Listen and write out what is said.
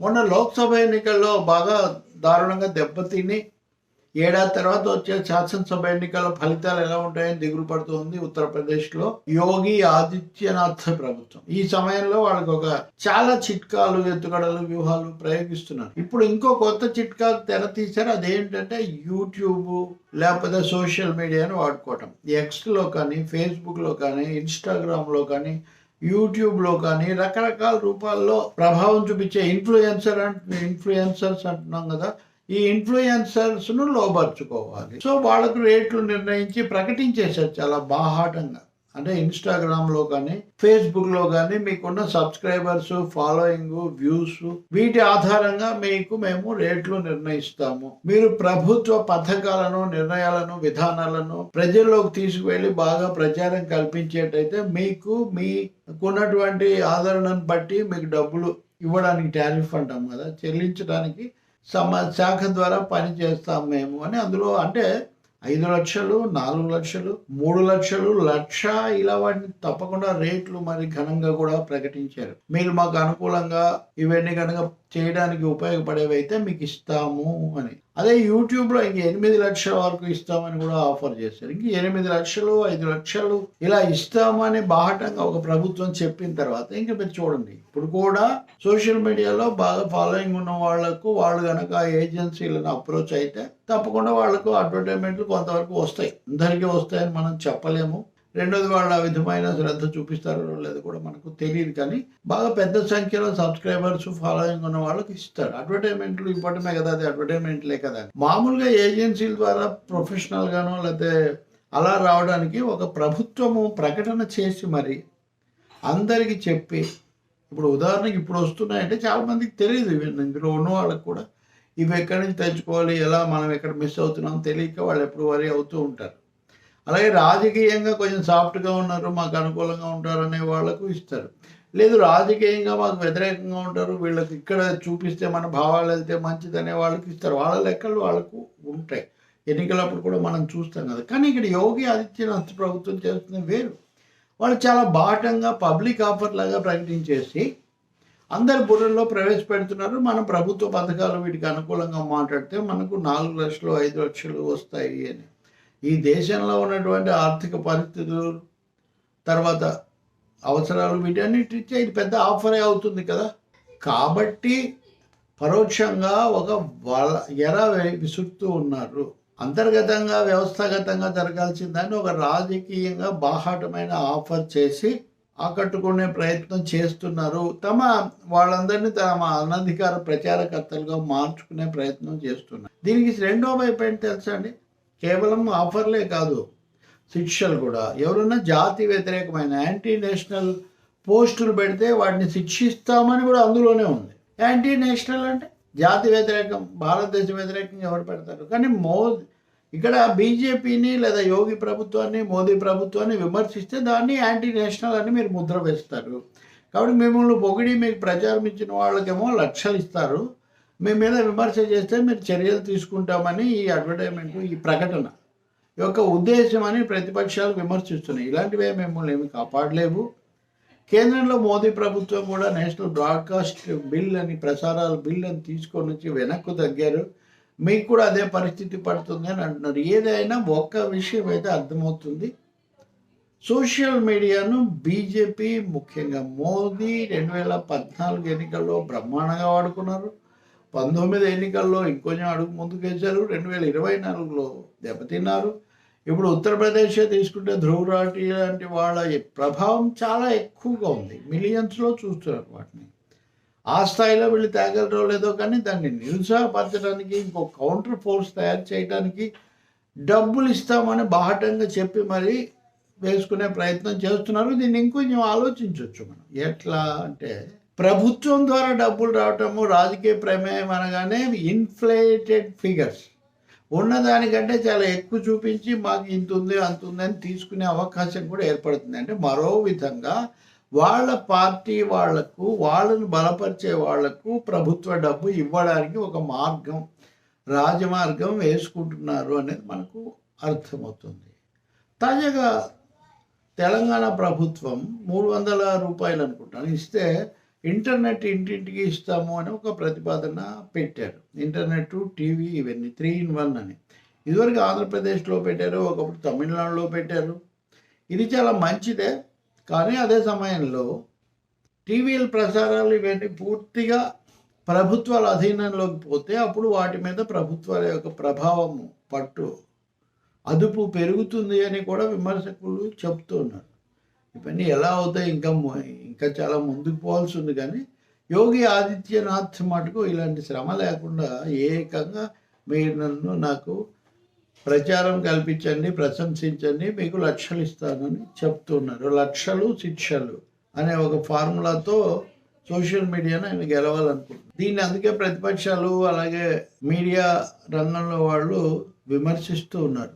మొన్న లోక్సభ ఎన్నికల్లో బాగా దారుణంగా దెబ్బతిని ఏడాది తర్వాత వచ్చే శాసనసభ ఎన్నికల ఫలితాలు ఎలా ఉంటాయని దిగులు పడుతుంది ఉత్తరప్రదేశ్లో. యోగి ఆదిత్యనాథ్ ప్రభుత్వం. ఈ సమయంలో వాళ్ళకి ఒక చాలా చిట్కాలు ఎత్తుగడలు వ్యూహాలు ప్రయోగిస్తున్నారు. ఇప్పుడు ఇంకో కొత్త చిట్కా తెర తీశారు. అదేంటంటే యూట్యూబ్ లేకపోతే సోషల్ మీడియాను వాడుకోవటం. ఎక్స్లో కానీ ఫేస్బుక్లో కానీ ఇన్స్టాగ్రామ్లో కానీ యూట్యూబ్లో కానీ రకరకాల రూపాల్లో ప్రభావం చూపించే ఇన్ఫ్లుయెన్సర్ అంటు ఇన్ఫ్లుయెన్సర్స్ అంటున్నాం కదా ఈ ఇన్ఫ్లుయెన్సర్స్ను లోపరుచుకోవాలి సో వాళ్ళకు రేట్లు నిర్ణయించి ప్రకటించేశారు చాలా బాహాటంగా. అంటే ఇన్స్టాగ్రామ్లో కానీ ఫేస్బుక్లో కానీ మీకున్న సబ్స్క్రైబర్స్ ఫాలోయింగ్ వ్యూస్ వీటి ఆధారంగా మీకు మేము రేట్లు నిర్ణయిస్తాము. మీరు ప్రభుత్వ పథకాలను నిర్ణయాలను విధానాలను ప్రజల్లోకి తీసుకువెళ్ళి బాగా ప్రచారం కల్పించేటైతే మీకు మీకున్నటువంటి ఆదరణను బట్టి మీకు డబ్బులు ఇవ్వడానికి టారిఫ్ అంటాం కదా చెల్లించడానికి సమ శాఖ ద్వారా పని చేస్తాం మేము అని అందులో అంటే ఐదు లక్షలు నాలుగు లక్షలు మూడు లక్షలు లక్ష ఇలా వాటిని తప్పకుండా రేట్లు మరి ఘనంగా కూడా ప్రకటించారు. మీరు మాకు అనుకూలంగా ఇవన్నీ కనుక చేయడానికి ఉపయోగపడేవి అయితే మీకు ఇస్తాము అని. అదే యూట్యూబ్లో ఇంక ఎనిమిది లక్షల వరకు ఇస్తామని కూడా ఆఫర్ చేశారు. ఇంక ఎనిమిది లక్షలు ఐదు లక్షలు ఇలా ఇస్తామని బాహటంగా ఒక ప్రభుత్వం చెప్పిన తర్వాత ఇంకా మీరు చూడండి. ఇప్పుడు కూడా సోషల్ మీడియాలో బాగా ఫాలోయింగ్ ఉన్న వాళ్ళకు వాళ్ళు కనుక ఏజెన్సీలను అప్రోచ్ అయితే తప్పకుండా వాళ్ళకు అడ్వర్టైజ్మెంట్లు కొంతవరకు వస్తాయి. అందరికీ వస్తాయని మనం చెప్పలేము. రెండోది వాళ్ళు ఆ విధమైన శ్రద్ధ చూపిస్తారో లేదో కూడా మనకు తెలియదు కానీ బాగా పెద్ద సంఖ్యలో సబ్స్క్రైబర్స్ ఫాలోయింగ్ ఉన్న వాళ్ళకి ఇస్తారు. అడ్వర్టైజ్మెంట్లు ఇవ్వటమే కదా అది అడ్వర్టైజ్మెంట్లే కదా. మామూలుగా ఏజెన్సీల ద్వారా ప్రొఫెషనల్ గానో లేకపోతే అలా రావడానికి ఒక ప్రభుత్వము ప్రకటన చేసి మరి అందరికీ చెప్పి ఇప్పుడు ఉదాహరణకి ఇప్పుడు వస్తున్నాయంటే చాలామందికి తెలియదు ఇవన్నీ ఇందులో ఉన్న వాళ్ళకి కూడా ఇవి ఎక్కడి నుంచి తెచ్చుకోవాలి ఎలా మనం ఎక్కడ మిస్ అవుతున్నాం తెలియక వాళ్ళు ఎప్పుడు వరి అవుతూ ఉంటారు. అలాగే రాజకీయంగా కొంచెం సాఫ్ట్గా ఉన్నారు మాకు అనుకూలంగా ఉంటారు అనే వాళ్ళకు ఇస్తారు. లేదు రాజకీయంగా మాకు వ్యతిరేకంగా ఉంటారు వీళ్ళకి ఇక్కడ చూపిస్తే మన భావాలు వెళ్తే మంచిది అనే వాళ్ళకి ఇస్తారు. వాళ్ళ లెక్కలు వాళ్ళకు ఉంటాయి. ఎన్నికలప్పుడు కూడా మనం చూస్తాం కదా. కానీ ఇక్కడ యోగి ఆదిత్యనాథ్ ప్రభుత్వం చేస్తుంది వేరు. వాళ్ళు చాలా బాటంగా పబ్లిక్ ఆఫర్ లాగా ప్రకటించేసి అందరి బుర్రల్లో ప్రవేశపెడుతున్నారు. మన ప్రభుత్వ పథకాలు వీటికి అనుకూలంగా మాట్లాడితే మనకు నాలుగు లక్షలు ఐదు లక్షలు వస్తాయి అని. ఈ దేశంలో ఉన్నటువంటి ఆర్థిక పరిస్థితులు తర్వాత అవసరాలు వీటన్నిటి ఇది పెద్ద ఆఫరే అవుతుంది కదా. కాబట్టి పరోక్షంగా ఒక వల ఎర విసురుతూ ఉన్నారు. అంతర్గతంగా వ్యవస్థాగతంగా జరగాల్సిన దాన్ని ఒక రాజకీయంగా బాహాటమైన ఆఫర్ చేసి ఆకట్టుకునే ప్రయత్నం చేస్తున్నారు. తమ వాళ్ళందరినీ తమ అనధికార ప్రచారకర్తలుగా మార్చుకునే ప్రయత్నం చేస్తున్నారు. దీనికి రెండో వైపు ఏంటి తెలుసా అండి? కేవలం ఆఫర్లే కాదు శిక్షలు కూడా. ఎవరన్నా జాతి వ్యతిరేకమైన యాంటీ నేషనల్ పోస్టులు పెడితే వాటిని శిక్షిస్తామని కూడా అందులోనే ఉంది. యాంటీ నేషనల్ అంటే జాతి వ్యతిరేకం భారతదేశ వ్యతిరేకంగా ఎవరు పెడతారు? కానీ మోదీ ఇక్కడ బీజేపీని లేదా యోగి ప్రభుత్వాన్ని మోదీ ప్రభుత్వాన్ని విమర్శిస్తే దాన్ని యాంటీ నేషనల్ అని మీరు ముద్ర వేస్తారు. కాబట్టి మిమ్మల్ని పొగిడి మీకు ప్రచారం ఇచ్చిన వాళ్ళకేమో లక్షలు ఇస్తారు. మీ మీద విమర్శ చేస్తే మీరు చర్యలు తీసుకుంటామని ఈ అడ్వర్టైజ్మెంట్ ఈ ప్రకటన యొక్క ఉద్దేశం అని ప్రతిపక్షాలు విమర్శిస్తున్నాయి. ఇలాంటివే మిమ్మల్ని ఏమి కాపాడలేవు. కేంద్రంలో మోదీ ప్రభుత్వం కూడా నేషనల్ బ్రాడ్కాస్ట్ బిల్ అని ప్రసారాల బిల్ అని తీసుకొని వచ్చి వెనక్కు తగ్గారు. మీకు కూడా అదే పరిస్థితి పడుతుంది అని అంటున్నారు. ఏదైనా ఒక్క విషయం అయితే అర్థమవుతుంది. సోషల్ మీడియాను బీజేపీ ముఖ్యంగా మోదీ రెండు వేల పద్నాలుగు ఎన్నికల్లో బ్రహ్మాండంగా వాడుకున్నారు. పంతొమ్మిది ఎన్నికల్లో ఇంకొంచెం అడుగు ముందుకేశారు రెండు వేల ఇరవై నాలుగులో దెబ్బతిన్నారు. ఇప్పుడు ఉత్తరప్రదేశ్ తీసుకుంటే ధ్రువరాటి లాంటి వాళ్ళ ప్రభావం చాలా ఎక్కువగా ఉంది. మిలియన్స్లో చూస్తున్నారు వాటిని. ఆ స్థాయిలో వీళ్ళు తేగలరో లేదో కానీ దాన్ని నిరుత్సాహపరచడానికి ఇంకో కౌంటర్ ఫోర్స్ తయారు చేయడానికి డబ్బులు ఇస్తామని బాహటంగా చెప్పి మరి వేసుకునే ప్రయత్నం చేస్తున్నారు. దీన్ని ఇంకొంచెం ఆలోచించవచ్చు మనం. ఎట్లా అంటే ప్రభుత్వం ద్వారా డబ్బులు రావటము రాజకీయ ప్రమేయం అనగానే ఇన్ఫ్లేటెడ్ ఫిగర్స్ ఉన్నదానికంటే చాలా ఎక్కువ చూపించి మాకు ఇంత ఉంది అంత ఉంది అని తీసుకునే అవకాశం కూడా ఏర్పడుతుంది. అంటే మరో విధంగా వాళ్ళ పార్టీ వాళ్ళకు వాళ్ళను బలపరిచే వాళ్ళకు ప్రభుత్వ డబ్బు ఇవ్వడానికి ఒక మార్గం రాజమార్గం వేసుకుంటున్నారు అనేది మనకు అర్థమవుతుంది. తాజాగా తెలంగాణ ప్రభుత్వం మూడు వందల రూపాయలు అనుకుంటాను. ఇస్తే ఇంటర్నెట్ ఇంటింటికి ఇస్తాము అని ఒక ప్రతిపాదన పెట్టారు. ఇంటర్నెట్ టీవీ ఇవన్నీ త్రీ ఇన్ వన్ అని. ఇదివరకు ఆంధ్రప్రదేశ్లో పెట్టారు ఒకప్పుడు తమిళనాడులో పెట్టారు. ఇది చాలా మంచిదే కానీ అదే సమయంలో టీవీల ప్రసారాలు ఇవన్నీ పూర్తిగా ప్రభుత్వాల అధీనంలోకి పోతే అప్పుడు వాటి మీద ప్రభుత్వాల యొక్క ప్రభావము పట్టు అదుపు పెరుగుతుంది అని కూడా విమర్శకులు చెప్తున్నారు. ఇవన్నీ ఎలా అవుతాయి? ఇంకా ఇంకా చాలా ముందుకు పోవాల్సి ఉంది కానీ యోగి ఆదిత్యనాథ్ మటుకు ఇలాంటి శ్రమ లేకుండా ఏకంగా మీరు నన్ను నాకు ప్రచారం కల్పించండి ప్రశంసించండి మీకు లక్షలు ఇస్తానని చెప్తున్నారు. లక్షలు శిక్షలు అనే ఒక ఫార్ములాతో సోషల్ మీడియాను ఆయన గెలవాలనుకుంటున్నారు. దీన్ని అందుకే ప్రతిపక్షాలు అలాగే మీడియా రంగంలో వాళ్ళు విమర్శిస్తూ ఉన్నారు.